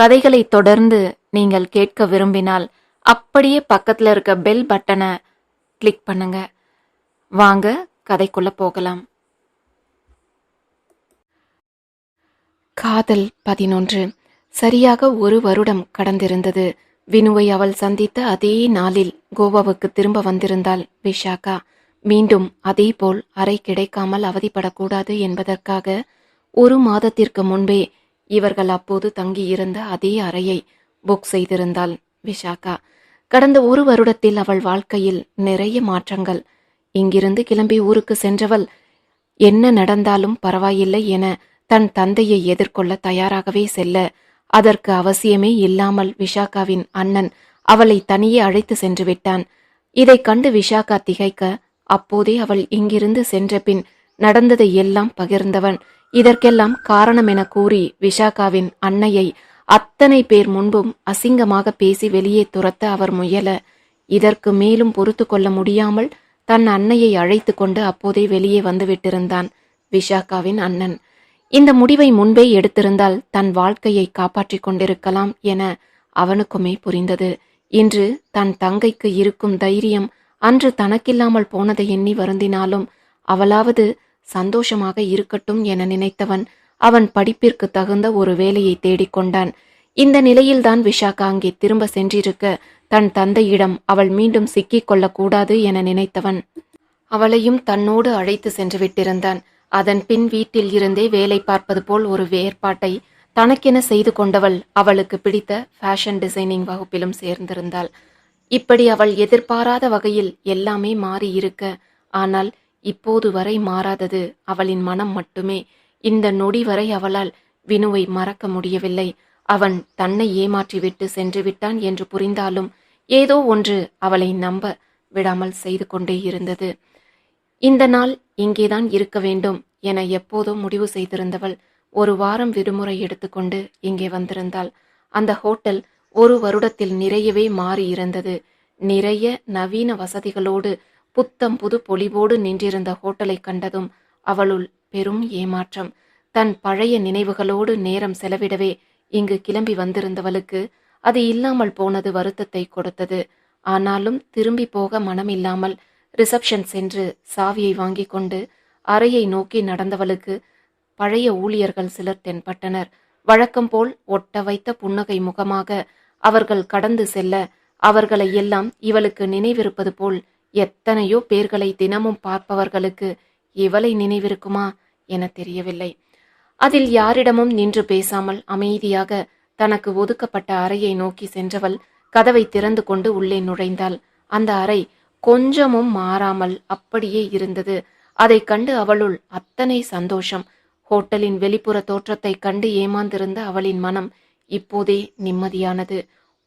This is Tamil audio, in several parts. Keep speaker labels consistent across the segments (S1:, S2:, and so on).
S1: கதைகளை தொடர்ந்து நீங்கள் கேட்க விரும்பினால் அப்படியே பக்கத்தில் இருக்க பெல் பட்டனை கிளிக் பண்ணுங்க. வாங்க கதைக்குள்ள போகலாம். காதல் பதினொன்று. சரியாக ஒரு வருடம் கடந்திருந்தது. வினுவை அவள் சந்தித்த அதே நாளில் கோவாவுக்கு திரும்ப வந்திருந்தாள் விஷாகா. மீண்டும் அதேபோல் அறை கிடைக்காமல் அவதிப்படக்கூடாது என்பதற்காக ஒரு மாதத்திற்கு முன்பே இவர்கள் அப்போது தங்கியிருந்த அதே அறையை புக் செய்திருந்தாள் விஷாகா. கடந்த ஒரு வருடத்தில் அவள் வாழ்க்கையில் நிறைய மாற்றங்கள். இங்கிருந்து கிளம்பி ஊருக்கு சென்றவள் என்ன நடந்தாலும் பரவாயில்லை என தன் தந்தையை எதிர்கொள்ள தயாராகவே செல்ல அதற்கு அவசியமே இல்லாமல் விஷாகாவின் அண்ணன் அவளை தனியே அழைத்து சென்று விட்டான். இதை கண்டு விஷாகா திகைக்க அப்போதே அவள் இங்கிருந்து சென்ற பின் நடந்ததை எல்லாம் பகிர்ந்தவன். இதற்கெல்லாம் காரணம் என கூறி விஷாகாவின் அன்னையை அத்தனை பேர் முன்பும் அசிங்கமாக பேசி வெளியே துரத்த அவர் முயல இதற்கு மேலும் பொறுத்து கொள்ள முடியாமல் தன் அன்னையை அழைத்து கொண்டு அப்போதே வெளியே வந்துவிட்டிருந்தான் விஷாகாவின் அண்ணன். இந்த முடிவை முன்பே எடுத்திருந்தால் தன் வாழ்க்கையை காப்பாற்றிக் கொண்டிருக்கலாம் என அவனுக்குமே புரிந்தது. இன்று தன் தங்கைக்கு இருக்கும் தைரியம் அன்று தனக்கில்லாமல் போனதை எண்ணி வருந்தினாலும் அவளாவது சந்தோஷமாக இருக்கட்டும் என நினைத்தவன் அவன் படிப்பிற்கு தகுந்த ஒரு வேலையை தேடிக்கொண்டான். இந்த நிலையில்தான் விஷாகா அங்கே திரும்ப சென்றிருக்க தன் தந்தையிடம் அவள் மீண்டும் சிக்கிக் கொள்ளக்கூடாது என நினைத்தவன் அவளையும் தன்னோடு அழைத்து சென்று விட்டிருந்தான். அதன் பின் வீட்டில் இருந்தே வேலை பார்ப்பது போல் ஒரு வேறுபாட்டை தனக்கென செய்து கொண்டவள் அவளுக்கு பிடித்த ஃபேஷன் டிசைனிங் வகுப்பிலும் சேர்ந்திருந்தாள். இப்படி அவள் எதிர்பாராத வகையில் எல்லாமே மாறி இருக்க ஆனால் இப்போது வரை மாறாதது அவளின் மனம் மட்டுமே. இந்த நொடி வரை அவளால் வினுவை மறக்க முடியவில்லை. அவன் தன்னை ஏமாற்றிவிட்டு சென்று விட்டான் என்று புரிந்தாலும் ஏதோ ஒன்று அவளை நம்ப விடாமல் செய்து கொண்டே இருந்தது. இந்த நாள் இங்கேதான் இருக்க வேண்டும் என எப்போதோ முடிவு செய்திருந்தவள் ஒரு வாரம் விடுமுறை எடுத்துக்கொண்டு இங்கே வந்திருந்தாள். அந்த ஹோட்டல் ஒரு வருடத்தில் நிறையவே மாறி இருந்தது நிறைய நவீன வசதிகளோடு புத்தம் புது பொலிவோடு நின்றிருந்த ஹோட்டலை கண்டதும் அவளுள் பெரும் ஏமாற்றம். தன் பழைய நினைவுகளோடு நேரம் செலவிடவே இங்கு கிளம்பி வந்திருந்தவளுக்கு அது இல்லாமல் போனது வருத்தத்தை கொடுத்தது. ஆனாலும் திரும்பி போக மனமில்லாமல் ரிசப்ஷன் சென்று சாவியை வாங்கி கொண்டு அறையை நோக்கி நடந்தவளுக்கு பழைய ஊழியர்கள் சிலர் தென்பட்டனர். வழக்கம் போல் ஒட்ட வைத்த புன்னகை முகமாக அவர்கள் கடந்து செல்ல அவர்களை எல்லாம் இவளுக்கு நினைவிருப்பது போல் எத்தனையோ பேர்களை தினமும் பார்ப்பவர்களுக்கு இவளை நினைவிருக்குமா என தெரியவில்லை. அதில் யாரிடமும் நின்று பேசாமல் அமைதியாக தனக்கு ஒதுக்கப்பட்ட அறையை நோக்கி சென்றவள் கதவை திறந்து கொண்டு உள்ளே நுழைந்தாள். அந்த அறை கொஞ்சமும் மாறாமல் அப்படியே இருந்தது. அதைக் கண்டு அவளுள் அத்தனை சந்தோஷம். ஹோட்டலின் வெளிப்புற தோற்றத்தை கண்டு ஏமாந்திருந்த அவளின் மனம் இப்போதே நிம்மதியானது.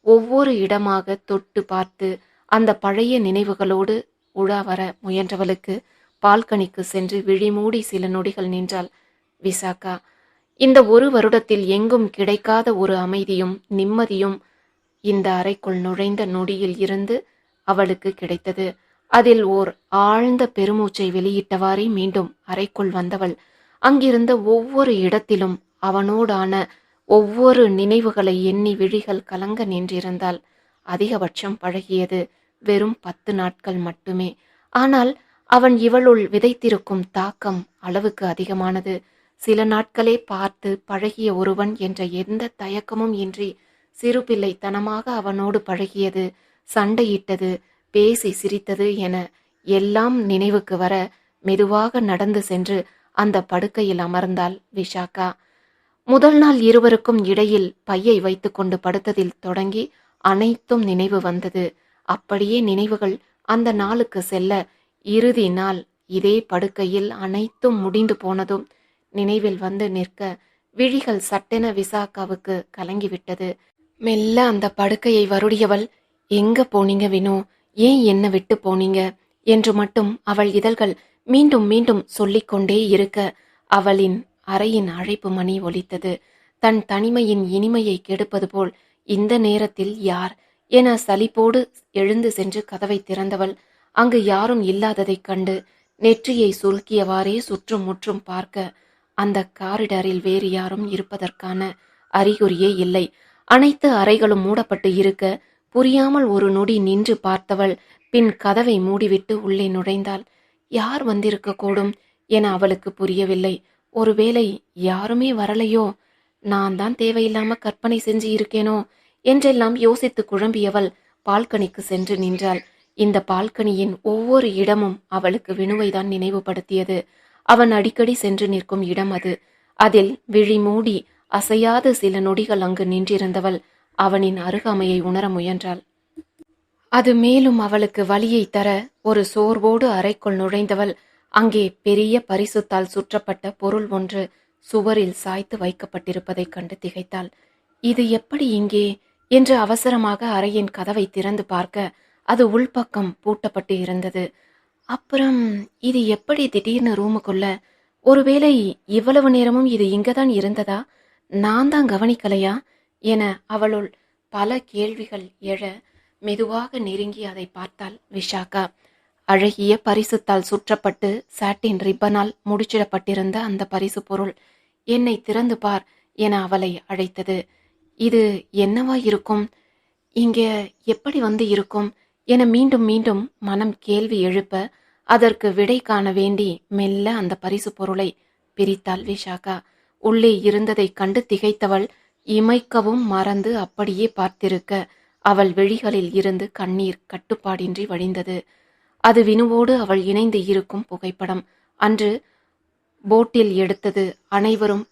S1: ஒவ்வொரு இடமாக தொட்டு பார்த்து அந்த பழைய நினைவுகளோடு உழா வர முயன்றவளுக்கு பால்கனிக்கு சென்று விழிமூடி சில நொடிகள் நின்றாள் விசாகா. இந்த ஒரு வருடத்தில் எங்கும் கிடைக்காத ஒரு அமைதியும் நிம்மதியும் இந்த அறைக்குள் நுழைந்த நொடியில் இருந்து அவளுக்கு கிடைத்தது. அதில் ஓர் ஆழ்ந்த பெருமூச்சை வெளியிட்டவாறே மீண்டும் அறைக்குள் வந்தவள். அங்கிருந்த ஒவ்வொரு இடத்திலும் அவனோடான ஒவ்வொரு நினைவுகளை எண்ணி விழிகள் கலங்க நின்றிருந்தாள். அதிகபட்சம் பழகியது. வெறும் பத்து நாட்கள் மட்டுமே. ஆனால் அவன் இவளுள் விதைத்திருக்கும் தாக்கம் அளவுக்கு அதிகமானது. சில நாட்களே பார்த்து பழகிய ஒருவன் என்ற எந்த தயக்கமும் இன்றி சிறு பிள்ளைத்தனமாக அவனோடு பழகியது சண்டையிட்டது பேசி சிரித்தது என எல்லாம் நினைவுக்கு வர மெதுவாக நடந்து சென்று அந்த படுக்கையில் அமர்ந்தாள் விஷாகா. முதல் நாள் இருவருக்கும் இடையில் பையை வைத்துக்கொண்டு படுத்ததில் தொடங்கி அனைத்தும் நினைவு வந்தது. அப்படியே நினைவுகள் அந்த நாளுக்கு செல்ல இறுதி நாள் இதே படுக்கையில் அனைத்தும் முடிந்து போனதும் நினைவில் வந்து நிற்க விழிகள் சட்டென விசாக்காவுக்கு கலங்கிவிட்டது. மெல்ல அந்த படுக்கையை வருடியவள் எங்க போனீங்க வினோ? ஏன் என்ன விட்டு போனீங்க? என்று மட்டும் அவள் இதழ்கள் மீண்டும் மீண்டும் சொல்லிக்கொண்டே இருக்க அவளின் அறையின் அழைப்பு மணி ஒலித்தது. தன் தனிமையின் இனிமையை கெடுப்பது போல் இந்த நேரத்தில் யார் என சலிப்போடு எழுந்து சென்று கதவை திறந்தவள். அங்கு யாரும் இல்லாததைக் கண்டு நெற்றியை சுருக்கியவாறே சுற்றும் முற்றும் பார்க்க அந்த காரிடரில் வேறு யாரும் இருப்பதற்கான அறிகுறியே இல்லை. அனைத்து அறைகளும் மூடப்பட்டு இருக்க புரியாமல் ஒரு நொடி நின்று பார்த்தவள் பின் கதவை மூடிவிட்டு உள்ளே நுழைந்தாள். யார் வந்திருக்க கூடும்? என அவளுக்கு புரியவில்லை. ஒருவேளை யாருமே வரலையோ? நான் தான் தேவையில்லாம கற்பனை செஞ்சு இருக்கேனோ? என்றெல்லாம் யோசித்து குழம்பியவள் பால்கனிக்கு சென்று நின்றாள். இந்த பால்கனியின் ஒவ்வொரு இடமும் அவளுக்கு வினுவைதான் நினைவுபடுத்தியது. அவன் அடிக்கடி சென்று நிற்கும் இடம் அது. அதில் விழி மூடி அசையாத சில நொடிகள் அங்கு நின்றிருந்தவள் அவனின் அருகாமையை உணர முயன்றாள். அது மேலும் அவளுக்கு வழியை தர ஒரு சோர்வோடு அறைக்குள் நுழைந்தவள் அங்கே பெரிய பரிசுத்தால் சுற்றப்பட்ட பொருள் ஒன்று சுவரில் சாய்த்து வைக்கப்பட்டிருப்பதைக் கண்டு திகைத்தாள். இது எப்படி இங்கே? என்று அவசரமாக அறையின் கதவை திறந்து பார்க்க அது உள்பக்கம் பூட்டப்பட்டு இருந்தது. அப்புறம் இது எப்படி திடீர்னு ரூமுக்குள்ள ஒருவேளை இவ்வளவு நேரமும் இது இங்கதான் இருந்ததா? நான் தான் கவனிக்கலையா? என அவளுள் பல கேள்விகள் எழ மெதுவாக நெருங்கி அதை பார்த்தாள் விஷாகா. அழகிய பரிசுத்தால் சுற்றப்பட்டு சாட்டின் ரிப்பனால் முடிச்சிடப்பட்டிருந்த அந்த பரிசு பொருள் என்னை திறந்து பார் என அவளை அழைத்தது. இது என்னவா இருக்கும்? இங்கே எப்படி வந்து இருக்கும்? என மீண்டும் மீண்டும் மனம் கேள்வி எழுப்ப அதற்கு விடை காண வேண்டி மெல்ல அந்த பரிசு பொருளை பிரித்தாள் விஷாகா உள்ளே இருந்ததைக் கண்டு திகைத்தவள் இமைக்கவும் மறந்து அப்படியே பார்த்திருக்க அவள் விழிகளில் இருந்து கண்ணீர் கட்டுப்பாடின்றி வழிந்தது. அது வினுவோடு அவள் இணைந்து இருக்கும் புகைப்படம். அன்று போட்டில் எடுத்தது அனைவரும்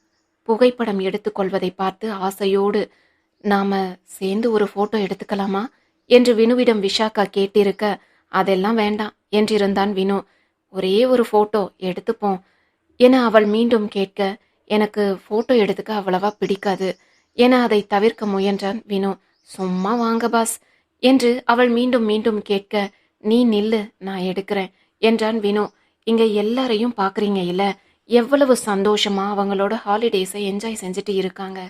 S1: புகைப்படம் எடுத்துக்கொள்வதை பார்த்து ஆசையோடு நாம சேர்ந்து ஒரு போட்டோ எடுத்துக்கலாமா? என்று வினுவிடம் விஷாக்கா கேட்டிருக்க அதெல்லாம் வேண்டாம் என்றிருந்தான் வினு. ஒரே ஒரு போட்டோ எடுத்துப்போம் என அவள் மீண்டும் கேட்க எனக்கு போட்டோ எடுத்துக்க அவ்வளவா பிடிக்காது என அதை தவிர்க்க முயன்றான் வினு. சும்மா வாங்க பாஸ் என்று அவள் மீண்டும் மீண்டும் கேட்க நீ நில்லு நான் எடுக்கிறேன் என்றான் வினு. இங்க எல்லாரையும் பாக்குறீங்க இல்ல எவ்வளவு சந்தோஷமாக அவங்களோட ஹாலிடேஸை என்ஜாய் செஞ்சுட்டு இருக்காங்க.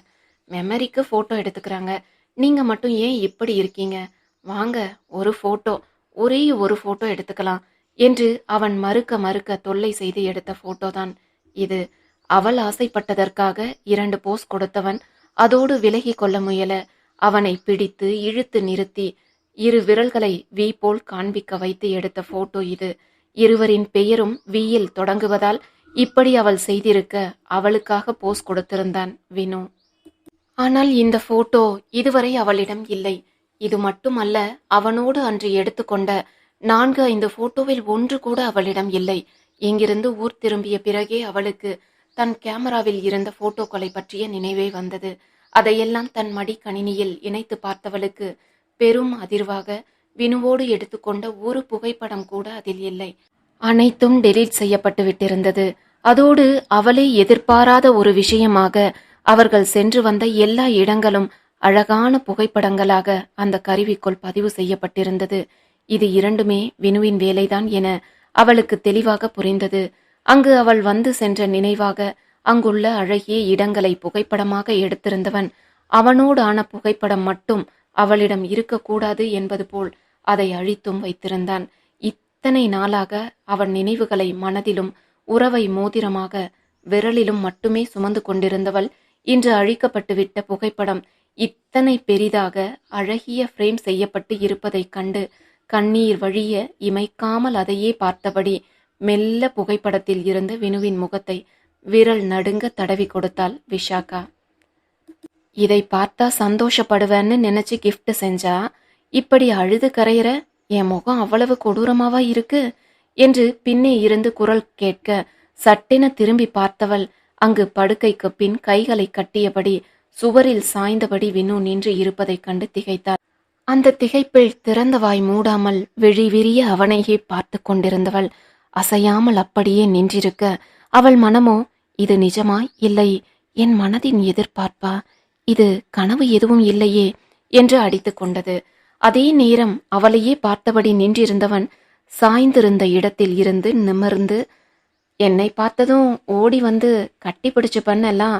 S1: மெமரிக்கு ஃபோட்டோ எடுத்துக்கிறாங்க. நீங்கள் மட்டும் ஏன் இப்படி இருக்கீங்க? வாங்க ஒரு ஃபோட்டோ ஒரே ஒரு ஃபோட்டோ எடுத்துக்கலாம் என்று அவன் மறுக்க மறுக்க தொல்லை செய்து எடுத்த ஃபோட்டோ தான் இது. அவள் ஆசைப்பட்டதற்காக இரண்டு போஸ் கொடுத்தவன் அதோடு விலகி கொள்ள முயல அவனை பிடித்து இழுத்து நிறுத்தி இரு விரல்களை வி போல் காண்பிக்க வைத்து எடுத்த போட்டோ இது. இருவரின் பெயரும் வியில் தொடங்குவதால் இப்படி அவள் செய்திருக்க அவளுக்காக போஸ் கொடுத்திருந்தான் வினு. ஆனால் இந்த போட்டோ இதுவரை அவளிடம் இல்லை. இது மட்டுமல்ல அவனோடு அன்று எடுத்துக்கொண்ட நான்கு ஐந்து போட்டோவில் ஒன்று கூட அவளிடம் இல்லை. இங்கிருந்து ஊர் திரும்பிய பிறகே அவளுக்கு தன் கேமராவில் இருந்த போட்டோக்களை பற்றிய நினைவே வந்தது. அதையெல்லாம் தன் மடி கணினியில் இணைத்து பார்த்தவளுக்கு பெரும் அதிர்வாக வினுவோடு எடுத்துக்கொண்ட ஒரு புகைப்படம் கூட அதில் இல்லை. அனைத்தும் டெலீட் செய்யப்பட்டு விட்டிருந்தது. அதோடு அவளே எதிர்பாராத ஒரு விஷயமாக அவர்கள் சென்று வந்த எல்லா இடங்களும் அழகான புகைப்படங்களாக அந்த கருவிக்குள் பதிவு செய்யப்பட்டிருந்தது. இது இரண்டுமே வினுவின் வேலைதான் என அவளுக்கு தெளிவாக புரிந்தது. அங்கு அவள் வந்து சென்ற நினைவாக அங்குள்ள அழகிய இடங்களை புகைப்படமாக எடுத்திருந்தவன் அவனோடு ஆன புகைப்படம் மட்டும் அவளிடம் இருக்கக்கூடாது என்பது போல் அதை அழித்தும் வைத்திருந்தான். இத்தனை நாளாக அவன் நினைவுகளை மனதிலும் உறவை மோதிரமாக விரலிலும் மட்டுமே சுமந்து கொண்டிருந்தவள் இன்று அழிக்கப்பட்டுவிட்ட புகைப்படம் இத்தனை பெரிதாக அழகிய ஃப்ரேம் செய்யப்பட்டு இருப்பதைக் கண்டு கண்ணீர் வழிய இமைக்காமல் அதையே பார்த்தபடி மெல்ல புகைப்படத்தில் இருந்த வினுவின் முகத்தை விரல் நடுங்க தடவி கொடுத்தாள் விஷாகா. இதை பார்த்தா சந்தோஷப்படுவேன்னு நினைச்சு கிஃப்ட் செஞ்சா? இப்படி அழுது கரையிற என் முகம் அவ்வளவு கொடூரமாவா இருக்கு? என்று பின்னே இருந்து குரல் கேட்க சட்டென திரும்பி பார்த்தவள் அங்கு படுக்கைக்கு பின் கைகளை கட்டியபடி சுவரில் சாய்ந்தபடி வினு நின்று இருப்பதைக் கண்டு திகைத்தாள். அந்த திகைப்பில் திறந்த வாய் மூடாமல் விழி விரிய அவனையே பார்த்து கொண்டிருந்தவள் அசையாமல் அப்படியே நின்றிருக்க அவள் மனமோ இது நிஜமா? இல்லை. என் மனதின் எதிர்பார்ப்பா? இது கனவு எதுவும் இல்லையே? என்று அடித்து கொண்டது. அதே நேரம் அவளையே பார்த்தபடி நின்றிருந்தவன் சாய்ந்திருந்த இடத்தில் இருந்து நிமிர்ந்து என்னை பார்த்ததும் ஓடி வந்து கட்டி பிடிச்சு பண்ணெல்லாம்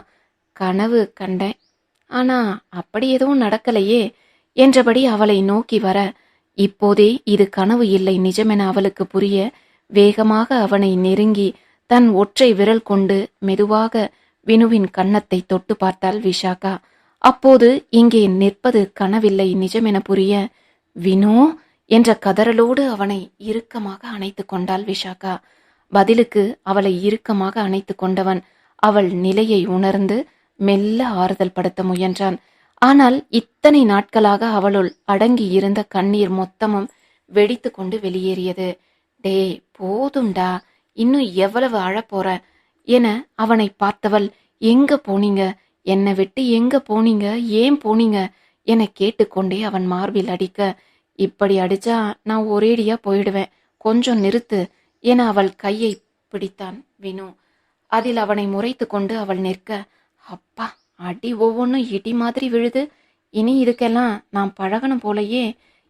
S1: கனவு கண்டேன். ஆனா அப்படி எதுவும் நடக்கலையே என்றபடி அவளை நோக்கி வர இப்போதே இது கனவு இல்லை நிஜமென அவளுக்கு புரிய வேகமாக அவனை நெருங்கி தன் ஒற்றை விரல் கொண்டு மெதுவாக வினுவின் கன்னத்தை தொட்டு பார்த்தாள் விஷாகா. அப்போது இங்கே நிற்பது கனவில்லை நிஜமென புரிய வினோ என்ற கதறலோடு அவனை இறுக்கமாக அணைத்து கொண்டாள் விஷாகா. பதிலுக்கு அவளை இறுக்கமாக அணைத்து கொண்டவன் அவள் நிலையை உணர்ந்து மெல்ல ஆறுதல் படுத்த முயன்றான். ஆனால் இத்தனை நாட்களாக அவளுள் அடங்கி இருந்த கண்ணீர் மொத்தமும் வெடித்து கொண்டு வெளியேறியது. டேய் போதும்டா இன்னும் எவ்வளவு அழப்போற? என அவனை பார்த்தவள் எங்க போனீங்க? என்னை விட்டு எங்க போனீங்க? ஏன் போனீங்க? என கேட்டுக்கொண்டே அவன் மார்பில் அடிக்க. இப்படி அடிச்சா நான் ஒரேடியா போயிடுவேன். கொஞ்சம் நிறுத்து என அவள் கையை பிடித்தான் வினு. அதில் அவனை முறைத்து கொண்டு அவள் நிற்க அப்பா அடி ஒவ்வொன்றும் இடி மாதிரி விழுது. இனி இதுக்கெல்லாம் நான் பழகணும் போலையே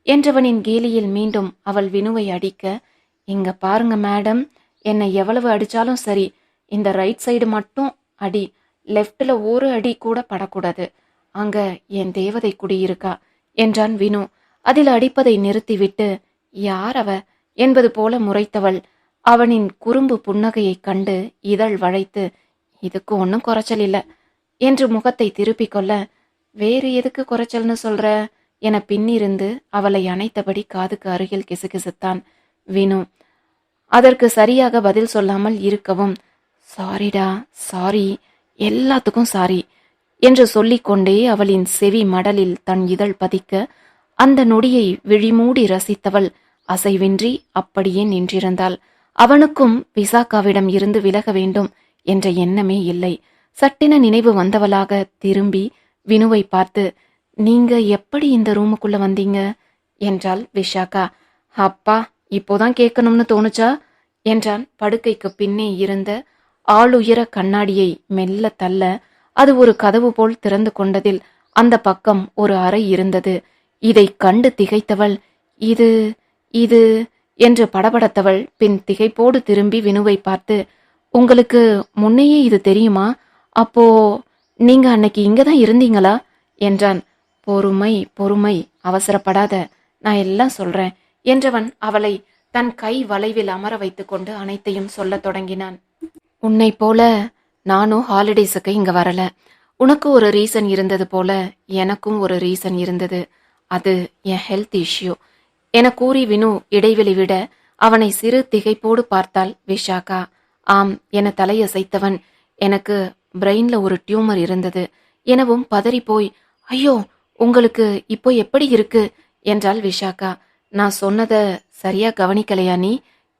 S1: என்றவனின் கேலியில் மீண்டும் அவள் வினுவை அடிக்க இங்க பாருங்க மேடம் என்னை எவ்வளவு அடிச்சாலும் சரி இந்த ரைட் சைடு மட்டும் அடி. லெஃப்டில் ஒரு அடி கூட படக்கூடாது. அங்க என் தேவதை குடியிருக்கா? என்றான் வினு. அதில் அடிப்பதை நிறுத்திவிட்டு யார் அவ? என்பது போல முறைத்தவள். அவனின் குறும்பு புன்னகையைக் கண்டு இதழ் வளைத்து இதுக்கு ஒன்றும் குறைச்சல் இல்லை என்று முகத்தை திருப்பிக் கொள்ள வேறு எதுக்கு குறைச்சல்னு சொல்ற? என பின்னிருந்து அவளை அணைத்தபடி காதுக்கு அருகில் கிசுகிசுத்தான் வினு. அதற்கு சரியாக பதில் சொல்லாமல் இருக்கவும் சாரிடா சாரி எல்லாத்துக்கும் சாரி என்று சொல்லிக்கொண்டே அவளின் செவி மடலில் தன் இதழ் பதிக்க அந்த நொடியை விழிமூடி ரசித்தவள் அசைவின்றி அப்படியே நின்றிருந்தாள். அவனுக்கும் விசாக்காவிடம் இருந்து விலக வேண்டும் என்ற எண்ணமே இல்லை. சட்டென நினைவு வந்தவளாக திரும்பி வினுவை பார்த்து நீங்க எப்படி இந்த ரூமுக்குள்ள வந்தீங்க? என்றாள் விஷாக்கா அப்பா இப்போதான் கேட்கணும்னு தோணுச்சா? என்றான் படுக்கைக்கு பின்னே இருந்த ஆளுயர கண்ணாடியை மெல்ல தள்ள அது ஒரு கதவு போல் திறந்து கொண்டதில் அந்த பக்கம் ஒரு அறை இருந்தது. இதை கண்டு திகைத்தவள் இது இது என்று படபடத்தவள் பின் திகைப்போடு திரும்பி வினுவை பார்த்து உங்களுக்கு முன்னையே இது தெரியுமா? அப்போ நீங்க அன்னைக்கு இங்க தான் இருந்தீங்களா? என்றான். பொறுமை பொறுமை அவசரப்படாத நான் எல்லாம் சொல்றேன் என்றவன் அவளை தன் கை வளைவில் அமர வைத்துக்கொண்டு அனைத்தையும் சொல்லத் தொடங்கினான். உன்னை போல நானும் ஹாலிடேஸுக்கு இங்கே வரல. உனக்கு ஒரு ரீசன் இருந்தது போல எனக்கும் ஒரு ரீசன் இருந்தது. அது என் ஹெல்த் இஷ்யூ. என கூறி வினு இடைவெளி விட அவனை சிறு திகைப்போடு பார்த்தாள் விஷாகா. ஆம் என தலையசைத்தவன் எனக்கு பிரெயின்ல ஒரு டியூமர் இருந்தது. எனவும் பதறி போய் ஐயோ உங்களுக்கு இப்போ எப்படி இருக்கு? என்றாள் விஷாகா. நான் சொன்னதை சரியா கவனிக்கலையா நீ?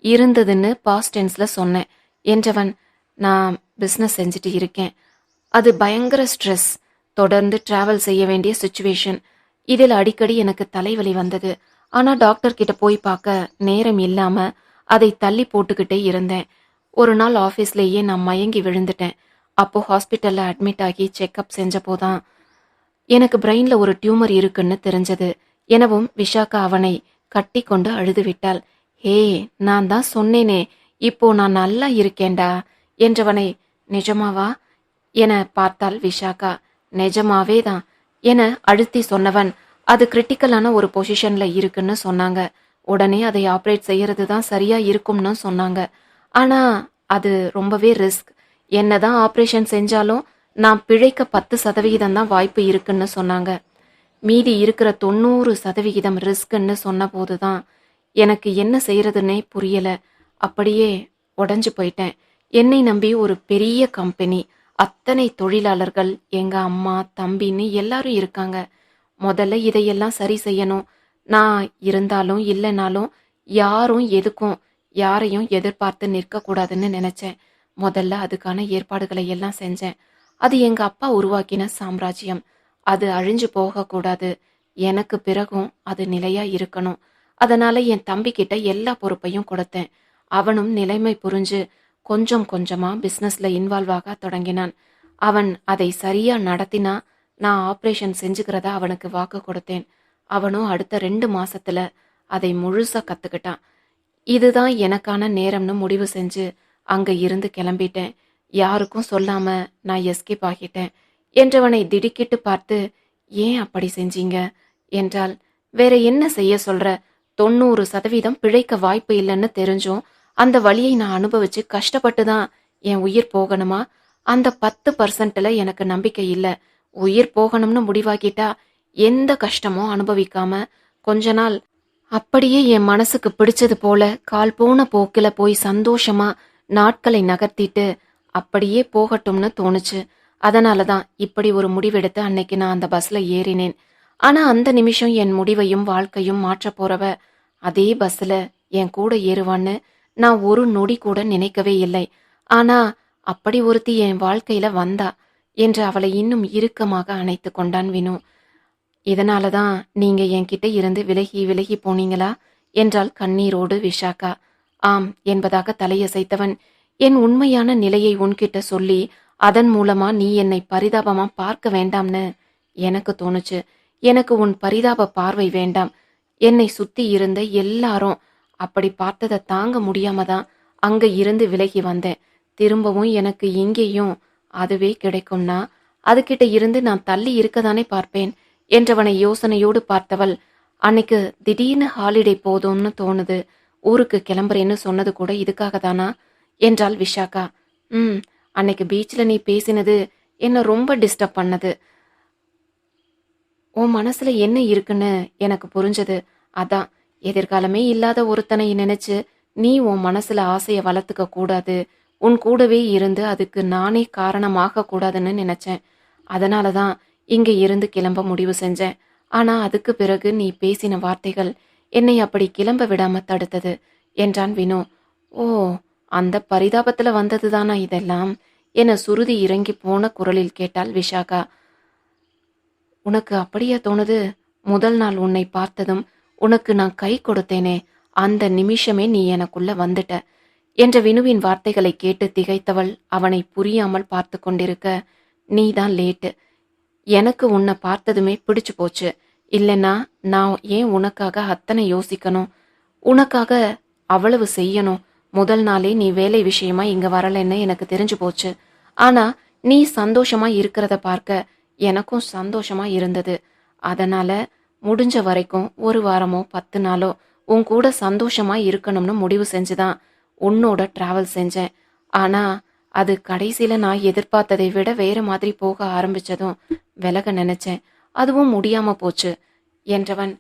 S1: இருந்ததுன்னு பாஸ்ட் டென்ஸ்ல சொன்னேன் என்றவன் நான் பிஸ்னஸ் செஞ்சுட்டு இருக்கேன். அது பயங்கர ஸ்ட்ரெஸ் தொடர்ந்து டிராவல் செய்ய வேண்டிய சுச்சுவேஷன் இதில் அடிக்கடி எனக்கு தலைவலி வந்தது. ஆனால் டாக்டர் கிட்ட போய் பார்க்க நேரம் இல்லாமல் அதை தள்ளி போட்டுக்கிட்டே இருந்தேன். ஒரு நாள் ஆஃபீஸ்லேயே நான் மயங்கி விழுந்துட்டேன். அப்போது ஹாஸ்பிட்டலில் அட்மிட் ஆகி செக்அப் செஞ்சப்போதான் எனக்கு பிரெயினில் ஒரு டியூமர் இருக்குன்னு தெரிஞ்சது. எனவும் விஷாக்கா அவனை கட்டி கொண்டு அழுது விட்டாள் ஹே நான் தான் சொன்னேனே இப்போ நான் நல்லா இருக்கேன்டா. என்றவனை நிஜமாவா? என பார்த்தாள் விஷாக்கா நிஜமாவே தான் என அழுத்தி சொன்னவன். அது கிரிட்டிக்கலான ஒரு பொசிஷன்ல இருக்குன்னு சொன்னாங்க. உடனே அதை ஆப்ரேட் செய்யறது தான் சரியா இருக்கும்னு சொன்னாங்க. ஆனா அது ரொம்பவே ரிஸ்க் என்னதான் ஆப்ரேஷன் செஞ்சாலும் நான் பிழைக்க பத்து சதவிகிதம் தான் வாய்ப்பு இருக்குன்னு சொன்னாங்க. மீதி இருக்கிற தொண்ணூறு சதவிகிதம் ரிஸ்க்குன்னு சொன்ன போதுதான் எனக்கு என்ன செய்யறதுன்னே புரியல. அப்படியே உடஞ்சு போயிட்டேன். என்னை நம்பி ஒரு பெரிய கம்பெனி அத்தனை தொழிலாளர்கள் எங்க அம்மா தம்பின்னு எல்லாரும் இருக்காங்க. முதல்ல இதையெல்லாம் சரி செய்யணும். நான் இருந்தாலும் இல்லைனாலும் யாரும் எதுக்கும் யாரையும் எதிர்பார்த்து நிற்கக்கூடாதுன்னு நினைச்சேன். முதல்ல அதுக்கான ஏற்பாடுகளை எல்லாம் செஞ்சேன். அது எங்க அப்பா உருவாக்கின சாம்ராஜ்யம். அது அழிஞ்சு போகக்கூடாது. எனக்கு பிறகும் அது நிலையா இருக்கணும். அதனால என் தம்பி கிட்ட எல்லா பொறுப்பையும் கொடுத்தேன். அவனும் நிலைமை புரிஞ்சு கொஞ்சம் கொஞ்சமாக பிஸ்னஸில் இன்வால்வ் ஆக தொடங்கினான். அவன் அதை சரியாக நடத்தினா நான் ஆப்ரேஷன் செஞ்சுக்கிறதா அவனுக்கு வாக்கு கொடுத்தேன். அவனும் அடுத்த ரெண்டு மாசத்துல அதை முழுசாக கற்றுக்கிட்டான் இதுதான் எனக்கான நேரம்னு முடிவு செஞ்சு அங்கே இருந்து கிளம்பிட்டேன். யாருக்கும் சொல்லாம நான் எஸ்கேப் ஆகிட்டேன். என்றவனை திடுக்கிட்டு பார்த்து ஏன் அப்படி செஞ்சீங்க? என்றால் வேற என்ன செய்ய சொல்ற? தொண்ணூறு சதவீதம் பிழைக்க வாய்ப்பு இல்லைன்னு தெரிஞ்சும் அந்த வழியை நான் அனுபவிச்சு கஷ்டப்பட்டு தான் என் உயிர் போகணுமா? அந்த பத்து பர்சன்ட்ல எனக்கு நம்பிக்கை இல்லை. உயிர் போகணும்னு முடிவாக்கிட்டா எந்த கஷ்டமும் அனுபவிக்காம கொஞ்ச நாள் அப்படியே என் மனசுக்கு பிடிச்சது போல கால் போன போக்கில போய் சந்தோஷமா நாட்களை நகர்த்திட்டு அப்படியே போகட்டும்னு தோணுச்சு. அதனால தான் இப்படி ஒரு முடிவெடுத்து அன்னைக்கு நான் அந்த பஸ்ல ஏறினேன். ஆனா அந்த நிமிஷம் என் முடிவையும் வாழ்க்கையும் மாற்றப் போறவ அதே பஸ்ல என் கூட ஏறுவான்னு நான் ஒரு நொடி கூட நினைக்கவே இல்லை. ஆனா அப்படி ஒருத்தி என் வாழ்க்கையில வந்தா என்று அவளை இன்னும் இறுக்கமாக அணைத்து கொண்டான் வினு. இதனால தான் நீங்க என்கிட்ட இருந்து விலகி விலகி போனீங்களா? என்றாள் கண்ணீரோடு விஷாக்கா ஆம் என்பதாக தலையசைத்தவன். என் உண்மையான நிலையை உன்கிட்ட சொல்லி அதன் மூலமா நீ என்னை பரிதாபமா பார்க்க வேண்டாம்னு எனக்கு தோணுச்சு. எனக்கு உன் பரிதாப பார்வை வேண்டாம். என்னை சுத்தி இருந்த எல்லாரும் அப்படி பார்த்ததை தாங்க முடியாம தான் அங்க இருந்து விலகி வந்தேன். திரும்பவும் எனக்கு இங்கேயும் அதுவே கிடைக்கும்னா அதுகிட்ட இருந்து நான் தள்ளி இருக்கதானே பார்ப்பேன் என்றவனை யோசனையோடு பார்த்தவள் அன்னைக்கு திடீர்னு ஹாலிடே போதும்னு தோணுது ஊருக்கு கிளம்புறேன்னு சொன்னது கூட இதுக்காக தானா? என்றாள் விஷாக்கா ம் அன்னைக்கு பீச்சில் நீ பேசினது என்ன ரொம்ப டிஸ்டர்ப் பண்ணது. உன் மனசுல என்ன இருக்குன்னு எனக்கு புரிஞ்சது. அதான் எதிர்காலமே இல்லாத ஒருத்தனை நினைச்சு நீ உன் மனசுல ஆசைய வளர்த்துக்க கூடாது. உன் கூடவே இருந்து அதுக்கு நானே காரணமாக கூடாதுன்னு நினைச்சேன். அதனால தான் இங்க இருந்து கிளம்ப முடிவு செஞ்சேன். ஆனா அதுக்கு பிறகு நீ பேசின வார்த்தைகள் என்னை அப்படி கிளம்ப விடாம தடுத்தது என்றான் வினு. ஓ அந்த பரிதாபத்துல வந்ததுதானா இதெல்லாம்? என சுருதி இறங்கி போன குரலில் கேட்டாள் விஷாகா. உனக்கு அப்படியே தோணுது? முதல் நாள் உன்னை பார்த்ததும் உனக்கு நான் கை கொடுத்தேனே அந்த நிமிஷமே நீ எனக்குள்ள வந்துட்ட. என்ற வினுவின் வார்த்தைகளை கேட்டு திகைத்தவள் அவனை புரியாமல் பார்த்து கொண்டிருக்க நீதான் லேட்டு. எனக்கு உன்னை பார்த்ததுமே பிடிச்சு போச்சு. இல்லைன்னா நான் ஏன் உனக்காக அத்தனை யோசிக்கணும்? உனக்காக அவ்வளவு செய்யணும். முதல் நாளே நீ வேலை விஷயமா இங்க வரலைன்னு எனக்கு தெரிஞ்சு போச்சு. ஆனா நீ சந்தோஷமா இருக்கிறத பார்க்க எனக்கும் சந்தோஷமா இருந்தது. அதனால முடிஞ்ச வரைக்கும் ஒரு வாரமோ பத்து நாளோ உன் கூட சந்தோஷமா இருக்கணும்னு முடிவு செஞ்சுதான் உன்னோட டிராவல் செஞ்சேன். ஆனா அது கடைசியில நான் எதிர்பார்த்ததை விட வேற மாதிரி போக ஆரம்பிச்சதும் விலக நினைச்சேன். அதுவும் முடியாம போச்சு. என்றவன்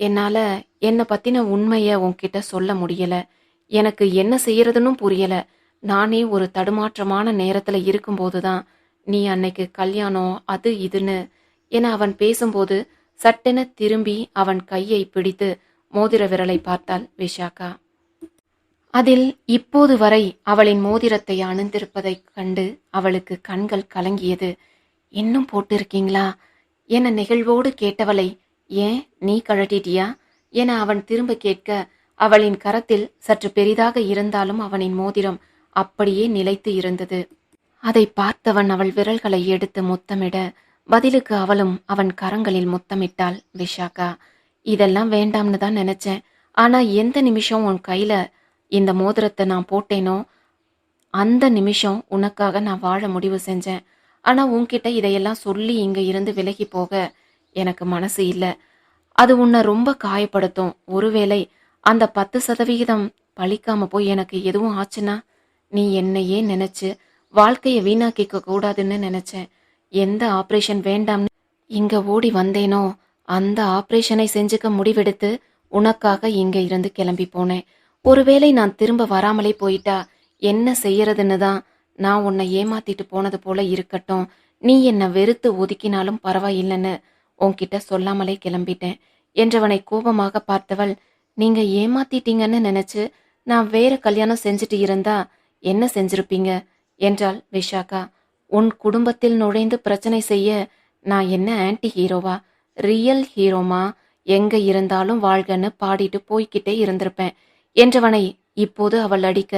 S1: என்னால என்னை பத்தின உண்மைய உன்கிட்ட சொல்ல முடியல. எனக்கு என்ன செய்யறதுன்னு புரியல. நானே ஒரு தடுமாற்றமான நேரத்துல இருக்கும்போதுதான் நீ அன்னைக்கு கல்யாணம் அது இதுன்னு என அவன் பேசும்போது சட்டென திரும்பி அவன் கையை பிடித்து மோதிர விரலை பார்த்தாள் விஷாக்கா அதில் இப்போது வரை அவளின் மோதிரத்தை அணிந்திருப்பதைக் கண்டு அவளுக்கு கண்கள் கலங்கியது. இன்னும் போட்டிருக்கீங்களா? என நெகிழ்வோடு கேட்டவளை ஏன் நீ கழட்டிட்டியா? என அவன் திரும்ப கேட்க அவளின் கரத்தில் சற்று பெரிதாக இருந்தாலும் அவனின் மோதிரம் அப்படியே நிலைத்து இருந்தது. அதை பார்த்தவன் அவள் விரல்களை எடுத்து முத்தமிட பதிலுக்கு அவளும் அவன் கரங்களில் முத்தமிட்டாள் விஷாக்கா இதெல்லாம் வேண்டாம்னு தான் நினைச்சேன். ஆனா எந்த நிமிஷம் உன் கையில இந்த மோதிரத்தை நான் போட்டேனோ அந்த நிமிஷம் உனக்காக நான் வாழ முடிவு செஞ்சேன். ஆனா உன்கிட்ட இதையெல்லாம் சொல்லி இங்க இருந்து விலகி போக எனக்கு மனசு இல்லை. அது உன்னை ரொம்ப காயப்படுத்தும். ஒருவேளை அந்த பத்து சதவிகிதம் பழிக்காம போய் எனக்கு எதுவும் ஆச்சுன்னா நீ என்னையே நினைச்சு வாழ்க்கையை வீணாக்கிக்க கூடாதுன்னு நினைச்சேன். எந்த ஆபரேஷன் வேண்டாம்னு இங்க ஓடி வந்தேனோ அந்த ஆபரேஷனை செஞ்சுக்க முடிவெடுத்து உனக்காக இங்க இருந்து கிளம்பி போனேன். ஒருவேளை நான் திரும்ப வராமலே போயிட்டா என்ன செய்யறதுன்னு தான் நான் உன்னை ஏமாத்திட்டு போனது போல இருக்கட்டும். நீ என்னை வெறுத்து ஒதுக்கினாலும் பரவாயில்லைன்னு உன்கிட்ட சொல்லாமலே கிளம்பிட்டேன். என்றவனை கோபமாக பார்த்தவள் நீங்க ஏமாத்திட்டீங்கன்னு நினைச்சு நான் வேற கல்யாணம் செஞ்சுட்டு இருந்தா என்ன செஞ்சிருப்பீங்க? என்றாள் விஷாகா. உன் குடும்பத்தில் நுழைந்து பிரச்சனை செய்ய நான் என்ன ஆன்டி ஹீரோவா ரியல் ஹீரோமா எங்க இருந்தாலும் வாழ்கன்னு பாடிட்டு போய்கிட்டே இருந்திருப்பேன். என்றவனை இப்போது அவள் அடிக்க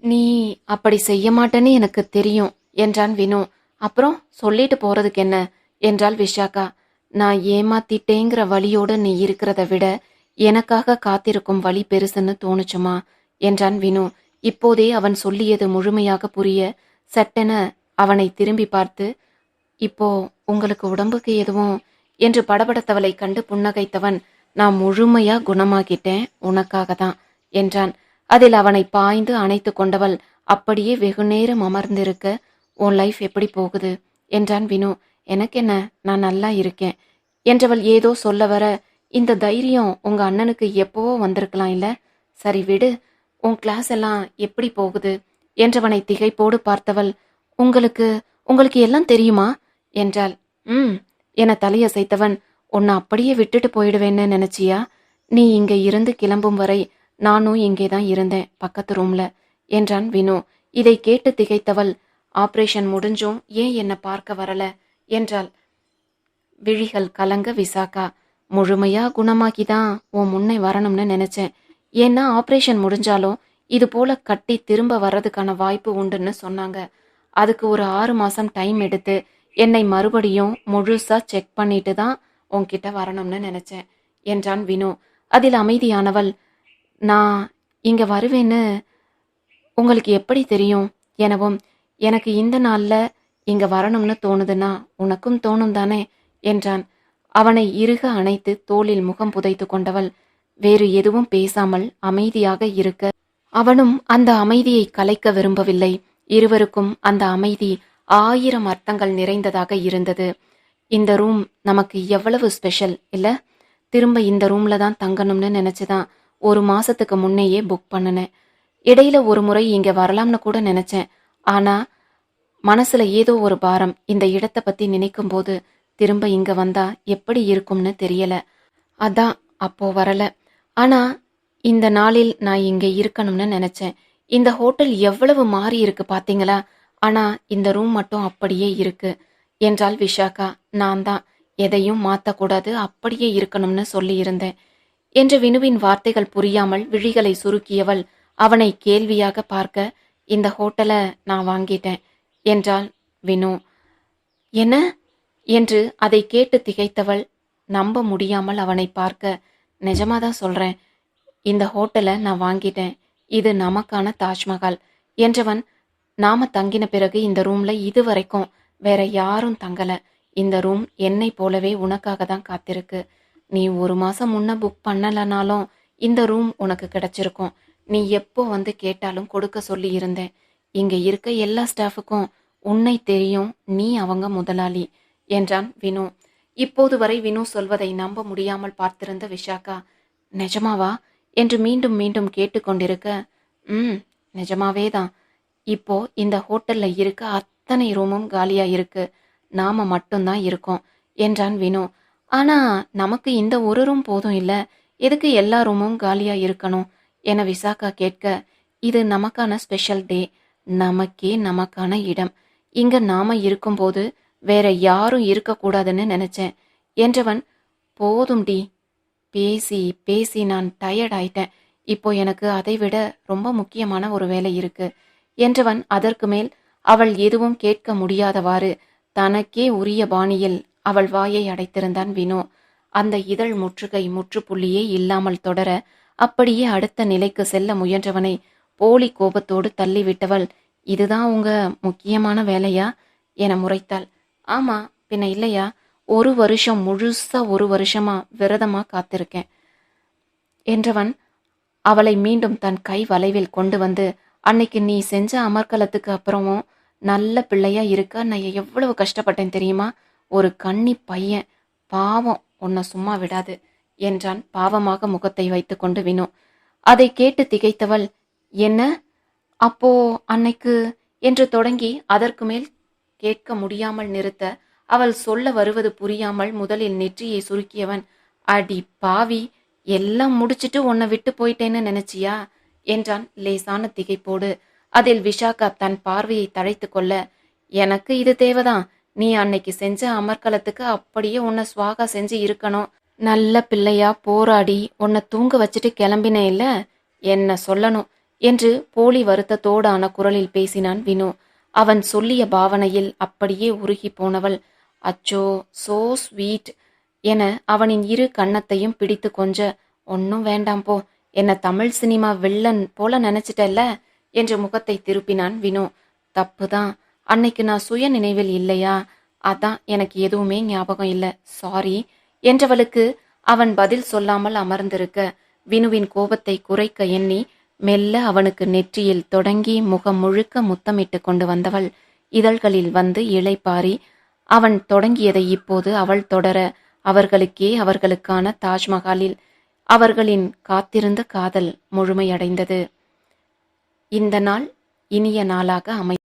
S1: நீ அப்படி செய்ய மாட்டேன்னு எனக்கு தெரியும் என்றான் வினு. அப்புறம் சொல்லிட்டு போறதுக்கு என்ன? என்றாள் விஷாக்கா நான் ஏமாத்திட்டேங்கிற வழியோடு நீ இருக்கிறத விட எனக்காக காத்திருக்கும் வழி பெருசுன்னு தோணுச்சுமா? என்றான் வினு. இப்போதே அவன் சொல்லியது முழுமையாக புரிய சட்டென அவனை திரும்பி பார்த்து இப்போ உங்களுக்கு உடம்புக்கு எதுவும்? என்று படபடத்தவளை கண்டு புன்னகைத்தவன் நான் முழுமையா குணமாகிட்டேன் உனக்காக தான் என்றான். அதில் அவனை பாய்ந்து அணைத்து கொண்டவள் அப்படியே வெகுநேரம் அமர்ந்திருக்க உன் லைஃப் எப்படி போகுது? என்றான் வினு. எனக்கு என்ன நான் நல்லா இருக்கேன் என்றவள் ஏதோ சொல்ல வர இந்த தைரியம் உங்க அண்ணனுக்கு எப்போவோ வந்திருக்கலாம் இல்ல? சரி விடு உன் கிளாஸ் எல்லாம் எப்படி போகுது? என்றவனை திகைப்போடு பார்த்தவள் உங்களுக்கு உங்களுக்கு எல்லாம் தெரியுமா? என்றாள். ம் என தலையசைத்தவன் உன்னை அப்படியே விட்டுட்டு போயிடுவேன்னு நினைச்சியா? நீ இங்க இருந்து கிளம்பும் வரை நானும் இங்கே தான் இருந்தேன் பக்கத்து ரூம்ல என்றான் வினு. இதை கேட்டு திகைத்தவள் ஆபரேஷன் முடிஞ்சும் ஏன் என்னை பார்க்க வரல? என்றாள். விழிகள் கலங்க விசாக்கா முழுமையா குணமாக்கி தான் உன் முன்னே வரணும்னு நினைச்சேன். ஏன்னா ஆபரேஷன் முடிஞ்சாலும் இது போல கட்டி திரும்ப வர்றதுக்கான வாய்ப்பு உண்டுன்னு சொன்னாங்க. அதுக்கு ஒரு ஆறு மாதம் டைம் எடுத்து என்னை மறுபடியும் முழுசாக செக் பண்ணிட்டு தான் உன்கிட்ட வரணும்னு நினச்சேன் என்றான் வினு. அதில் அமைதியானவள் நான் இங்கே வருவேன்னு உங்களுக்கு எப்படி தெரியும்? எனவும் எனக்கு இந்த நாளில் இங்கே வரணும்னு தோணுதுன்னா உனக்கும் தோணும் தானே என்றான். அவனை இறுக அணைத்து தோளில் முகம் புதைத்து கொண்டவள் வேறு எதுவும் பேசாமல் அமைதியாக இருக்க அவனும் அந்த அமைதியை கலைக்க விரும்பவில்லை. இருவருக்கும் அந்த அமைதி ஆயிரம் அர்த்தங்கள் நிறைந்ததாக இருந்தது. இந்த ரூம் நமக்கு எவ்வளவு ஸ்பெஷல் இல்லை? திரும்ப இந்த ரூம்ல தான் தங்கணும்னு நினைச்சுதான் ஒரு மாசத்துக்கு முன்னையே புக் பண்ணினேன். இடையில ஒரு முறை இங்க வரலாம்னு கூட நினைச்சேன். ஆனா மனசுல ஏதோ ஒரு பாரம் இந்த இடத்த பத்தி நினைக்கும் போது திரும்ப இங்க வந்தா எப்படி இருக்கும்னு தெரியல. அதான் அப்போ வரல. ஆனா இந்த நாளில் நான் இங்க இருக்கணும்னு நினைச்சேன். இந்த ஹோட்டல் எவ்வளவு மாறி இருக்கு பாத்தீங்களா? ஆனா இந்த ரூம் மட்டும் அப்படியே இருக்கு. என்றாள் விஷாக்கா நான் தான். எதையும் மாத்தக்கூடாது அப்படியே இருக்கணும்னு சொல்லியிருந்தேன். என்று வினுவின் வார்த்தைகள் புரியாமல் விழிகளை சுருக்கியவள் அவனை கேள்வியாக பார்க்க இந்த ஹோட்டலை நான் வாங்கிட்டேன் என்றாள் வினு. என்ன? என்று அதை கேட்டு திகைத்தவள் நம்ப முடியாமல் அவனை பார்க்க நிஜமாதான் சொல்றேன் இந்த ஹோட்டலை நான் வாங்கிட்டேன். இது நமக்கான தாஜ்மஹால். என்றவன் நாம தங்கின பிறகு இந்த ரூம்ல இதுவரைக்கும் வேற யாரும் தங்கல. இந்த ரூம் என்னை போலவே உனக்காக தான் காத்திருக்கு. நீ ஒரு மாசம் முன்ன புக் பண்ணலனாலும் இந்த ரூம் உனக்கு கிடைச்சிருக்கும். நீ எப்போ வந்து கேட்டாலும் கொடுக்க சொல்லி இருந்தேன். இங்க இருக்க எல்லா ஸ்டாஃபுக்கும் உன்னை தெரியும் நீ அவங்க முதலாளி என்றான் வினு. இப்போது வரை வினு சொல்வதை நம்ப முடியாமல் பார்த்திருந்த விஷாக்கா நிஜமாவா? என்று மீண்டும் மீண்டும் கேட்டுக்கொண்டிருக்க ம் நிஜமாவே தான் இப்போ இந்த ஹோட்டல்ல இருக்க அத்தனை ரூமும் காலியா இருக்கு. நாம மட்டும்தான் இருக்கோம் என்றான் வினு. ஆனா நமக்கு இந்த ஒரு ரூம் போதும் இல்ல. எதுக்கு எல்லா ரூமும் காலியா இருக்கணும்? என விசாக்கா கேட்க இது நமக்கான ஸ்பெஷல் டே. நமக்கே நமக்கான இடம். இங்க நாம இருக்கும்போது வேற யாரும் இருக்கக்கூடாதுன்னு நினைச்சேன். என்றவன் போதும் டி. பேசி பேசி நான் டயர்ட் ஆயிட்டேன். இப்போ எனக்கு அதை விட ரொம்ப முக்கியமான ஒரு வேலை இருக்கு. என்றவன் அதற்கு மேல் அவள் எதுவும் கேட்க முடியாதவாறு தனக்கே உரிய பாணியில் அவள் வாயை அடைத்திருந்தான் வினோ. அந்த இதழ் முற்றுகை முற்றுப்புள்ளியே இல்லாமல் தொடர அப்படியே அடுத்த நிலைக்கு செல்ல முயன்றவனை போலி கோபத்தோடு தள்ளிவிட்டவள் இதுதான் உங்க முக்கியமான வேலையா? என முறைத்தாள். ஆமா பின்ன இல்லையா? ஒரு வருஷம் முழுசா ஒரு வருஷமா விரதமா காத்திருக்கேன். என்றவன் அவளை மீண்டும் தன் கை வளைவில் கொண்டு வந்து அன்னைக்கு நீ செஞ்ச அமர்க்கலத்துக்கு அப்புறமும் நல்ல பிள்ளையா இருக்க நான் எவ்வளவு கஷ்டப்பட்டேன் தெரியுமா? ஒரு கன்னி பையன் பாவம் உன்னை சும்மா விடாது என்றான் பாவமாக முகத்தை வைத்துக்கொண்டு வினோ. அதை கேட்டு திகைத்தவள் என்ன? அப்போ அன்னைக்கு? என்று தொடங்கி அதற்கு மேல் கேட்க முடியாமல் நிறுத்த அவள் சொல்ல வருவது புரியாமல் முதலில் நெற்றியை சுருக்கியவன் அடி பாவி எல்லாம் முடிச்சிட்டு உன்னை விட்டு போயிட்டேன்னு நினைச்சியா? என்றான் லேசான திகைப்போடு. அதில் விஷாக்கா தன் பார்வையை தழைத்து கொள்ள எனக்கு இது தேவைதான். நீ அன்னைக்கு செஞ்ச அமர்க்கலத்துக்கு அப்படியே உன்னை சுவாகா செஞ்சு இருக்கணும். நல்ல பிள்ளையா போராடி உன்னை தூங்க வச்சுட்டு கிளம்பினே இல்ல? என்ன சொல்லணும்? என்று போலி வருத்தத்தோடான குரலில் பேசினான் வினு. அவன் சொல்லிய பாவனையில் அப்படியே உருகி போனவள் அச்சோ சோ ஸ்வீட் என அவனின் இரு கன்னத்தையும் பிடித்து கொஞ்ச ஒன்னும் வேண்டாம் போ. என்ன தமிழ் சினிமா வில்லன் போல நினைச்சிட்டல்ல? என்று முகத்தை திருப்பினான் வினு. தப்புதான். அன்னைக்கு நான் சுய நினைவில் இல்லையா? அதான் எனக்கு எதுவுமே ஞாபகம் இல்லை. சாரி என்றவளுக்கு அவன் பதில் சொல்லாமல் அமர்ந்திருக்க வினுவின் கோபத்தை குறைக்க எண்ணி மெல்ல அவனுக்கு நெற்றியில் தொடங்கி முகம் முழுக்க முத்தமிட்டு கொண்டு வந்தவள். இதழ்களில் வந்து இளைப்பாரி அவன் தொடங்கியதை இப்போது அவள் தொடர அவர்களுக்கே அவர்களுக்கான தாஜ்மஹாலில் அவர்களின் காத்திருந்த காதல் முழுமையடைந்தது. இந்த நாள் இனிய நாளாக அமை